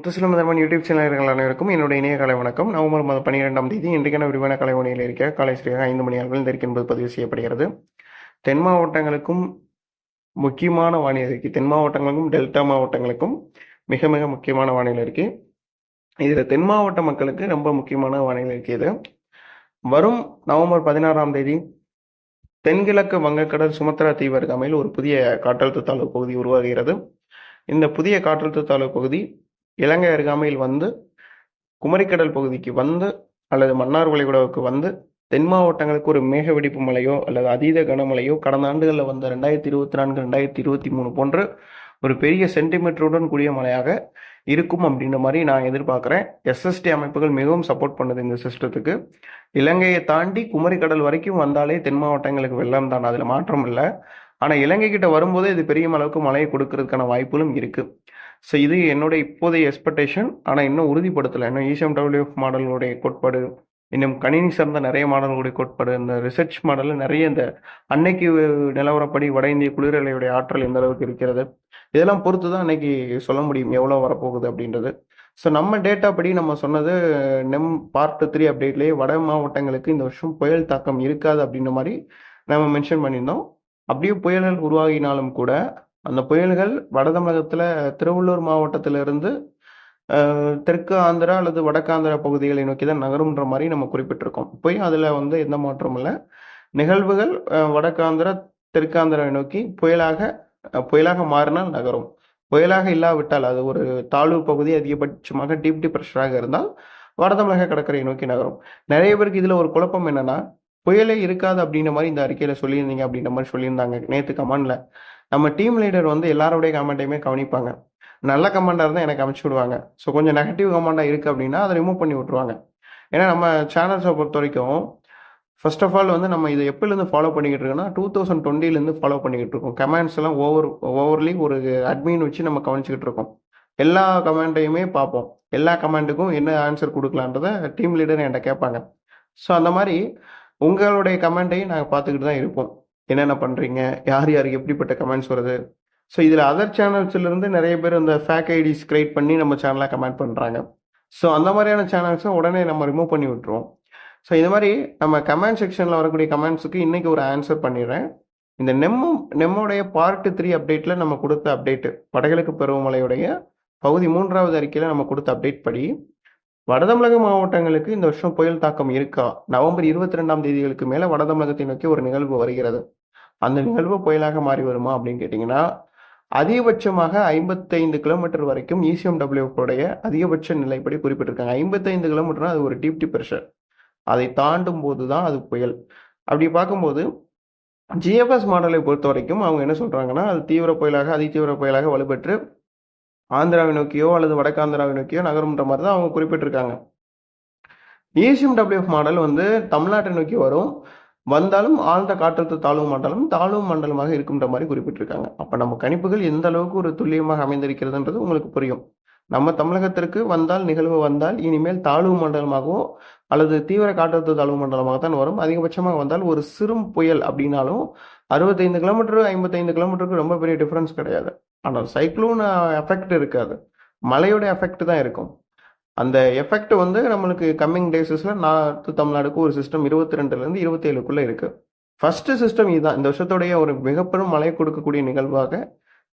முத்துசிலம் மதர்மன் YouTube சேனல்கள் அனைவருக்கும் என்னுடைய இணைய கலை வணக்கம். நவம்பர் மாதம் பன்னிரெண்டாம் தேதி இன்றைக்கான விரிவான கலைவணியில் இருக்க காலை சரியாக ஐந்து மணி அளவில் இந்த என்பது பதிவு செய்யப்படுகிறது. தென் மாவட்டங்களுக்கும் முக்கியமான வானிலை இருக்கு. தென் மாவட்டங்களுக்கும் டெல்டா மாவட்டங்களுக்கும் மிக மிக முக்கியமான வானிலை இருக்கு. இதில் தென் மாவட்ட மக்களுக்கு ரொம்ப முக்கியமான வானிலை இருக்கு இது. வரும் நவம்பர் பதினாறாம் தேதி தென்கிழக்கு வங்கக்கடல் சுமத்ரா தீவு அருகாமையில் ஒரு புதிய காற்றழுத்த தாழ்வு பகுதி உருவாகிறது. இந்த புதிய காற்றழுத்த தாழ்வு பகுதி இலங்கை அருகாமையில் வந்து குமரிக்கடல் பகுதிக்கு வந்து அல்லது மன்னார் வளைகுடாவுக்கு வந்து தென் மாவட்டங்களுக்கு ஒரு மேக வெடிப்பு மழையோ அல்லது அதீத கனமழையோ கடந்த ஆண்டுகளில் வந்த ரெண்டாயிரத்தி இருபத்தி நான்கு ரெண்டாயிரத்தி இருபத்தி மூணு போன்று ஒரு பெரிய சென்டிமீட்டருடன் கூடிய மழையாக இருக்கும் அப்படின்ற மாதிரி நான் எதிர்பார்க்குறேன். எஸ்எஸ்டி அமைப்புகள் மிகவும் சப்போர்ட் பண்ணுது இந்த சிஸ்டத்துக்கு இலங்கையை தாண்டி குமரிக்கடல் வரைக்கும் வந்தாலே தென் மாவட்டங்களுக்கு வெள்ளம் தான். அதில் மாற்றம் இல்லை. ஆனால் இலங்கை கிட்ட வரும்போது இது பெரிய அளவுக்கு மழையை கொடுக்கறதுக்கான வாய்ப்புகளும் இருக்குது ஸோ இது என்னுடைய இப்போதைய எக்ஸ்பெக்டேஷன் ஆனால் இன்னும் உறுதிப்படுத்தலை. இன்னும் ஈசிஎம் டபிள்யூஎஃப் மாடலுடைய கோட்பாடு இன்னும் கணினி சார்ந்த நிறைய மாடல்களுடைய கோட்பாடு இந்த ரிசர்ச் மாடலில் நிறைய இந்த அன்னைக்கு நிலவரப்படி வட இந்திய குளிரலையுடைய ஆற்றல் எந்த அளவுக்கு இருக்கிறது இதெல்லாம் பொறுத்து தான் அன்னைக்கு சொல்ல முடியும் எவ்வளோ வரப்போகுது அப்படின்றது. ஸோ நம்ம டேட்டா படி நம்ம சொன்னது நெம் பார்ட் த்ரீ அப்டேட்லேயே வட மாவட்டங்களுக்கு இந்த வருஷம் புயல் தாக்கம் இருக்காது அப்படின்ற மாதிரி நம்ம மென்ஷன் பண்ணியிருந்தோம். அப்படியே புயல்கள் உருவாகினாலும் கூட அந்த புயல்கள் வட தமிழகத்துல திருவள்ளூர் மாவட்டத்திலிருந்து தெற்கு ஆந்திரா அல்லது வடக்காந்திரா பகுதிகளை நோக்கி தான் நகரும்ன்ற மாதிரி நம்ம குறிப்பிட்டிருக்கோம். போய் அதில் வந்து எந்த மாற்றமும் இல்லை. நிகழ்வுகள் வடக்காந்திரா தெற்காந்திராவை நோக்கி புயலாக புயலாக மாறினால் நகரும். புயலாக இல்லாவிட்டால் அது ஒரு தாழ்வு பகுதி அதிகபட்சமாக டீப் டிப்ரெஷராக இருந்தால் வடதமிழக கடற்கரையை நோக்கி நகரும். நிறைய பேருக்கு இதில் ஒரு குழப்பம் என்னன்னா புயலே இருக்காது அப்படின்ற மாதிரி இந்த அறிக்கையில சொல்லியிருந்தீங்க அப்படின்ற மாதிரி சொல்லியிருந்தாங்க நேற்று கமான்ல நம்ம டீம் லீடர் வந்து எல்லாருடைய கமெண்ட்டையுமே கவனிப்பாங்க. நல்ல கமெண்டாக இருந்தால் எனக்கு அனுப்பிச்சு விடுவாங்க. ஸோ கொஞ்சம் நெகட்டிவ் கமெண்டாக இருக்குது அப்படின்னா அதை ரிமூவ் பண்ணி விட்ருவாங்க ஏன்னா நம்ம சேனல்ஸை பொறுத்த வரைக்கும் ஃபர்ஸ்ட் ஆஃப் ஆல் வந்து நம்ம இதை எப்போலேருந்து ஃபாலோ பண்ணிக்கிட்டு இருக்கோம்னா டூ தௌசண்ட் டுவெண்ட்டிலேருந்து ஃபாலோ பண்ணிக்கிட்டு இருக்கோம். கமெண்ட்ஸ் எல்லாம் ஓவர் ஓவர்லி ஒரு அட்மின் வச்சு நம்ம கவனிச்சிக்கிட்டு இருக்கோம். எல்லா கமெண்ட்டையுமே பார்ப்போம். எல்லா கமெண்ட்டுக்கும் என்ன ஆன்சர் கொடுக்கலான்றத டீம் லீடர் என்கிட்ட கேட்பாங்க. ஸோ அந்த மாதிரி உங்களுடைய கமெண்ட்டையும் நாங்கள் பார்த்துக்கிட்டு தான் இருப்போம். என்னென்ன பண்ணுறீங்க யார் யாருக்கு எப்படிப்பட்ட கமெண்ட்ஸ் வருது? ஸோ இதில் அதர் சேனல்ஸ்லேருந்து நிறைய பேர் அந்த ஃபேக் ஐடிஸ் கிரியேட் பண்ணி நம்ம சேனலாக கமெண்ட் பண்ணுறாங்க ஸோ அந்த மாதிரியான சேனல்ஸை உடனே நம்ம ரிமூவ் பண்ணி விட்டுருவோம். ஸோ இந்த மாதிரி நம்ம கமெண்ட் செக்ஷனில் வரக்கூடிய கமெண்ட்ஸுக்கு இன்றைக்கி ஒரு ஆன்சர் பண்ணிடுறேன். இந்த நெம்மு நெம்மோடைய பார்ட் த்ரீ அப்டேட்டில் நம்ம கொடுத்த அப்டேட்டு வடகிழக்கு பருவமழையுடைய பகுதி மூன்றாவது அறிக்கையில் நம்ம கொடுத்த அப்டேட் படி வடதமிழக மாவட்டங்களுக்கு இந்த வருஷம் புயல் தாக்கம் இருக்கா? நவம்பர் இருபத்தி ரெண்டாம் தேதிகளுக்கு மேலே வட தமிழகத்தை நோக்கி ஒரு நிகழ்வு வருகிறது. அந்த நிகழ்வு புயலாக மாறி வருமா அப்படின்னு கேட்டிங்கன்னா அதிகபட்சமாக ஐம்பத்தைந்து கிலோமீட்டர் வரைக்கும் இசிஎம் உடைய அதிகபட்ச நிலைப்படி குறிப்பிட்டிருக்காங்க. ஐம்பத்தைந்து கிலோமீட்டர்னா அது ஒரு டீப் டிப்ரெஷர் அதை தாண்டும் போது தான் அது புயல். அப்படி பார்க்கும்போது ஜிஎஃப்எஸ் மாடலை பொறுத்த வரைக்கும் அவங்க என்ன சொல்கிறாங்கன்னா அது தீவிர புயலாக அதிதீவிர புயலாக வலுப்பெற்று ஆந்திராவை நோக்கியோ அல்லது வடக்காந்திராவை நோக்கியோ நகரும்ன்ற மாதிரி தான் அவங்க குறிப்பிட்டிருக்காங்க. ஏசிஎம் மாடல் வந்து தமிழ்நாட்டை நோக்கி வரும். வந்தாலும் ஆழ்ந்த காற்றழுத்த தாழ்வு மண்டலம் தாழ்வு மண்டலமாக இருக்குன்ற மாதிரி குறிப்பிட்டிருக்காங்க. அப்ப நம்ம கணிப்புகள் எந்த அளவுக்கு ஒரு துல்லியமாக அமைந்திருக்கிறதுன்றது உங்களுக்கு புரியும். நம்ம தமிழகத்திற்கு வந்தால் நிகழ்வு வந்தால் இனிமேல் தாழ்வு மண்டலமாகவோ அல்லது தீவிர காற்றழுத்த தாழ்வு மண்டலமாக தான் வரும். அதிகபட்சமாக வந்தால் ஒரு சிறும் புயல் அப்படின்னாலும் அறுபத்தைந்து கிலோமீட்டர் ஐம்பத்தைந்து கிலோமீட்டருக்கு ரொம்ப பெரிய டிஃபரன்ஸ் கிடையாது. ஆனால் சைக்ளோன் எஃபெக்ட் இருக்காது. மழையோட எஃபெக்ட் தான் இருக்கும். அந்த எஃபெக்ட் வந்து நம்மளுக்கு கம்மிங் டேஸஸில் நார்த்து தமிழ்நாடுக்கு ஒரு சிஸ்டம் இருபத்தி ரெண்டுலேருந்து இருபத்தேழுக்குள்ளே இருக்குது ஃபஸ்ட்டு சிஸ்டம் இதுதான். இந்த வருஷத்துடைய ஒரு மிகப்பெரும் மழை கொடுக்கக்கூடிய நிகழ்வாக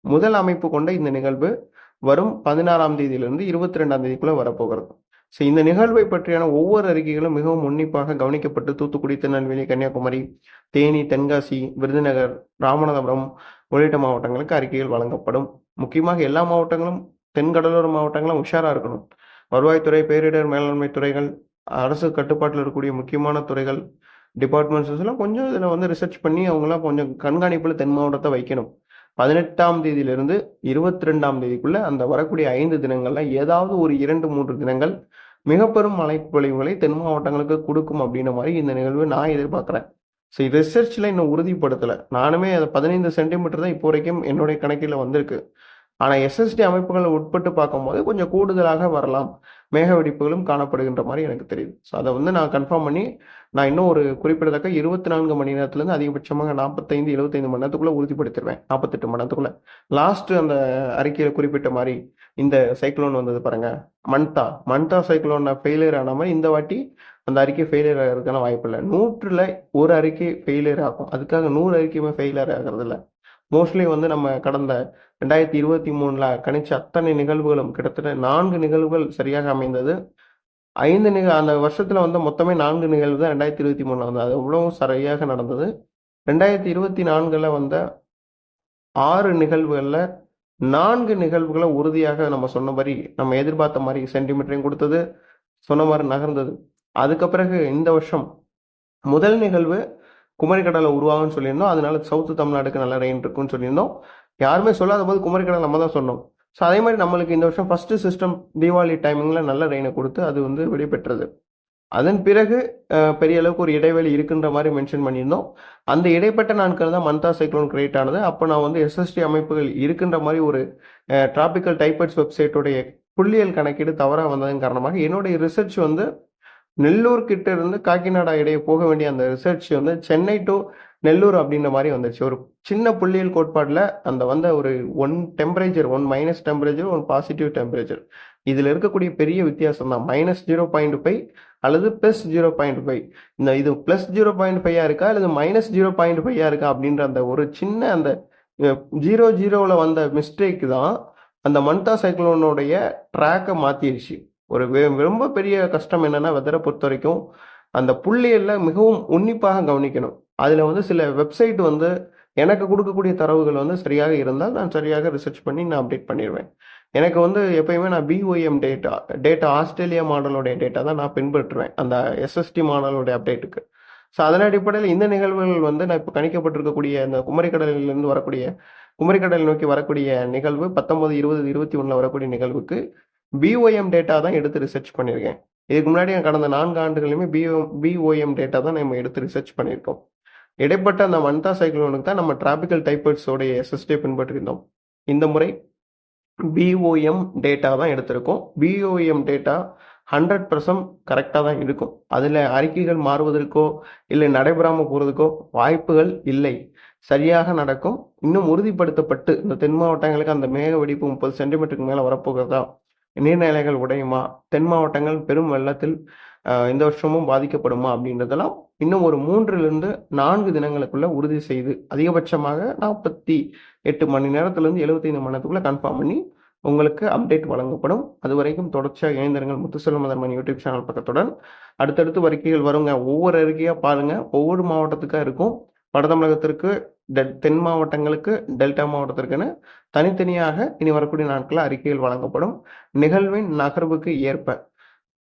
முதல் அமைப்பு கொண்ட இந்த நிகழ்வு வரும் பதினாறாம் தேதியிலிருந்து இருபத்தி ரெண்டாம் தேதிக்குள்ளே வரப்போகிறது. ஸோ இந்த நிகழ்வை பற்றியான ஒவ்வொரு அறிக்கைகளும் மிகவும் உன்னிப்பாக கவனிக்கப்பட்டு தூத்துக்குடி திருநெல்வேலி கன்னியாகுமரி தேனி தென்காசி விருதுநகர் ராமநாதபுரம் உள்ளிட்ட மாவட்டங்களுக்கு அறிக்கைகள் வழங்கப்படும். முக்கியமாக எல்லா மாவட்டங்களும் தென்கடலோர மாவட்டங்களும் உஷாராக இருக்கணும். வருவாய்த்துறை பேரிடர் மேலாண்மை துறைகள் அரசு கட்டுப்பாட்டில் இருக்கக்கூடிய முக்கியமான துறைகள் டிபார்ட்மெண்ட்ஸ் எல்லாம் கொஞ்சம் இதில் வந்து ரிசர்ச் பண்ணி அவங்களாம் கொஞ்சம் கண்காணிப்பில் தென் மாவட்டத்தை வைக்கணும். பதினெட்டாம் தேதியிலிருந்து இருபத்தி ரெண்டாம் தேதிக்குள்ள அந்த வரக்கூடிய ஐந்து தினங்கள்ல ஏதாவது ஒரு இரண்டு மூன்று தினங்கள் மிக பெரும் மழை பொழிவுகளை தென் மாவட்டங்களுக்கு கொடுக்கும் அப்படின்ற மாதிரி இந்த நிகழ்வு நான் எதிர்பார்க்குறேன். ஸோ ரிசர்ச்சில் இன்னும் உறுதிப்படுத்தலை. நானுமே அதை பதினைந்து சென்டிமீட்டர் தான் இப்போ வரைக்கும் என்னுடைய கணக்கில் வந்திருக்கு. ஆனால் எஸ்எஸ்டி அமைப்புகள் உட்பட்டு பார்க்கும்போது கொஞ்சம் கூடுதலாக வரலாம். மேக வெடிப்புகளும் காணப்படுகின்ற மாதிரி எனக்கு தெரியுது. ஸோ அதை வந்து நான் கன்ஃபார்ம் பண்ணி நான் இன்னும் ஒரு குறிப்பிடத்தக்க இருபத்தி நான்கு மணி நேரத்துலேருந்து அதிகபட்சமாக நாற்பத்தைந்து எழுபத்தைந்து மணி நேரத்துக்குள்ளே உறுதிப்படுத்திடுவேன் நாற்பத்தெட்டு மணி நேரத்துக்குள்ளே. லாஸ்ட் அந்த அறிக்கையில் குறிப்பிட்ட மாதிரி இந்த சைக்ளோன் வந்தது பாருங்க. மன்தா. மன்தா சைக்ளோன் ஃபெயிலியர் ஆன மாதிரி இந்த வாட்டி அந்த அறிக்கை ஃபெயிலியர் ஆகிறதுக்கான வாய்ப்பு இல்லை நூற்றில் ஒரு அறிக்கை ஃபெயிலியர் ஆகும். அதுக்காக நூறு அறிக்கையுமே ஃபெயிலியர் ஆகிறது இல்லை மோஸ்ட்லி வந்து நம்ம கடந்த ரெண்டாயிரத்தி இருபத்தி மூணுல கணிச்ச அத்தனை நிகழ்வுகளும் கிட்டத்தட்ட நான்கு நிகழ்வுகள் சரியாக அமைந்தது. ஐந்து நிக அந்த வருஷத்துல வந்து மொத்தமே நான்கு நிகழ்வு தான் ரெண்டாயிரத்தி இருபத்தி மூணுல வந்து அது அவ்வளவும் சரியாக நடந்தது. ரெண்டாயிரத்தி இருபத்தி நான்குல வந்த ஆறு நிகழ்வுகளில் நான்கு நிகழ்வுகளை உறுதியாக நம்ம சொன்ன மாதிரி நம்ம எதிர்பார்த்த மாதிரி சென்டிமீட்டரையும் கொடுத்தது சொன்ன மாதிரி நகர்ந்தது. அதுக்கு பிறகு இந்த வருஷம் முதல் நிகழ்வு குமரிக்கடலை உருவாகும்னு சொல்லியிருந்தோம். அதனால சவுத்து தமிழ்நாடுக்கு நல்ல ரெயின் இருக்குன்னு சொல்லியிருந்தோம். யாருமே சொல்லாத போது குமரிக்கடலை நம்ம தான் சொன்னோம். ஸோ அதே மாதிரி நம்மளுக்கு இந்த வருஷம் ஃபஸ்ட்டு சிஸ்டம் தீபாவளி டைமிங்கில் நல்ல ரெயினை கொடுத்து அது வந்து விடைபெற்றது. அதன் பிறகு பெரிய அளவுக்கு ஒரு இடைவெளி இருக்குன்ற மாதிரி மென்ஷன் பண்ணியிருந்தோம். அந்த இடைப்பட்ட நாட்கள் தான் மந்தா சைக்ளோன் கிரியேட் ஆனது. அப்போ நான் வந்து எஸ்எஸ்டி அமைப்புகள் இருக்கின்ற மாதிரி ஒரு டிராபிக்கல் டைப்பர்ஸ் வெப்சைட்டோடைய புள்ளியல் கணக்கீடு தவறாக வந்ததன் காரணமாக என்னுடைய ரிசர்ச் வந்து நெல்லூர் கிட்ட இருந்து காக்கிநாடா இடையே போக வேண்டிய அந்த ரிசர்ச் வந்து சென்னை டு நெல்லூர் அப்படின்ற மாதிரி வந்துச்சு. ஒரு சின்ன புள்ளியல் கோட்பாட்டில் அந்த வந்த ஒரு one temperature one minus temperature one positive temperature இதில் இருக்கக்கூடிய பெரிய வித்தியாசம் தான். மைனஸ் ஜீரோ பாயிண்ட் ஃபைவ் அல்லது ப்ளஸ் ஜீரோ பாயிண்ட் ஃபைவ் இந்த இது ப்ளஸ் ஜீரோ பாயிண்ட் ஃபைவா இருக்கா அல்லது மைனஸ் ஜீரோ பாயிண்ட் ஃபைவா இருக்கா அப்படின்ற அந்த ஒரு சின்ன அந்த ஜீரோ ஜீரோவில் வந்த மிஸ்டேக் தான் அந்த மன்தா சைக்ளோனுடைய ட்ராக்கை மாற்றிடுச்சு ஒரு வெ- ரொம்ப பெரிய கஷ்டம் என்னன்னா வெதரை பொறுத்த வரைக்கும் அந்த புள்ளியல்ல மிகவும் உன்னிப்பாக கவனிக்கணும். அதில் வந்து சில வெப்சைட் வந்து எனக்கு கொடுக்கக்கூடிய தரவுகள் வந்து சரியாக இருந்தால் நான் சரியாக ரிசர்ச் பண்ணி நான் அப்டேட் பண்ணிடுவேன் எனக்கு வந்து எப்பயுமே நான் பிஓஎம் டேட்டா டேட்டா ஆஸ்திரேலியா மாடலோடைய டேட்டா தான் நான் பின்பற்றுவேன் அந்த எஸ்எஸ்டி மாடலோடைய அப்டேட்டுக்கு ஸோ அதன் அடிப்படையில் இந்த நிகழ்வுகள் வந்து நான் இப்போ கணிக்கப்பட்டிருக்கக்கூடிய இந்த குமரிக்கடலிலிருந்து வரக்கூடிய குமரிக்கடல் நோக்கி வரக்கூடிய நிகழ்வு பத்தொன்பது இருபது இருபத்தி ஒன்றில் வரக்கூடிய நிகழ்வுக்கு பிஓஎம் டேட்டா தான் எடுத்து ரிசர்ச் பண்ணியிருக்கேன். இதுக்கு முன்னாடி கடந்த நான்கு ஆண்டுகளுமே பிஓ பிஓஎம் டேட்டா தான் நம்ம எடுத்து ரிசர்ச் பண்ணியிருக்கோம். இடைப்பட்ட அந்த மன்தா சைக்ளோனுக்கு தான் நம்ம டிராபிக்கல் டைப்பர்ஸோடைய எஸ்எஸ்டே பின்பற்றிருந்தோம். இந்த முறை பிஓஎம் டேட்டா தான் எடுத்திருக்கோம். பிஓஎம் டேட்டா ஹண்ட்ரட் பர்சன்ட் கரெக்டாக தான் இருக்கும். அதில் அறிக்கைகள் மாறுவதற்கோ இல்லை நடைபெறாமல் போகிறதுக்கோ வாய்ப்புகள் இல்லை. சரியாக நடக்கும். இன்னும் உறுதிப்படுத்தப்பட்டு இந்த தென் மாவட்டங்களுக்கு அந்த மேக வெடிப்பு முப்பது சென்டிமீட்டருக்கு மேலே வரப்போகிறதா? நீர்நிலைகள் உடையுமா? தென் மாவட்டங்கள் பெரும் வெள்ளத்தில் இந்த வருஷமும் பாதிக்கப்படுமா? அப்படின்றதெல்லாம் இன்னும் ஒரு மூன்றிலிருந்து நான்கு தினங்களுக்குள்ள உறுதி செய்து அதிகபட்சமாக நாற்பத்தி எட்டு மணி நேரத்திலிருந்து எழுபத்தைந்து மணி நேரத்துக்குள்ள கன்ஃபார்ம் பண்ணி உங்களுக்கு அப்டேட் வழங்கப்படும். அது வரைக்கும் தொடர்ச்சியாக இணைந்திருங்கள் முத்துசெல்வம் மதர்மன் யூடியூப் சேனல் பக்கத்துடன். அடுத்தடுத்து அறிக்கைகள் வருங்க. ஒவ்வொரு அறிக்கையாக பாருங்க. ஒவ்வொரு மாவட்டத்துக்காக இருக்கும். வட தமிழகத்திற்கு தென் மாவட்டங்களுக்கு டெல்டா மாவட்டத்திற்குன்னு தனித்தனியாக இனி வரக்கூடிய நாட்களில் அறிக்கைகள் வழங்கப்படும். நிகழ்வின் நகர்வுக்கு ஏற்ப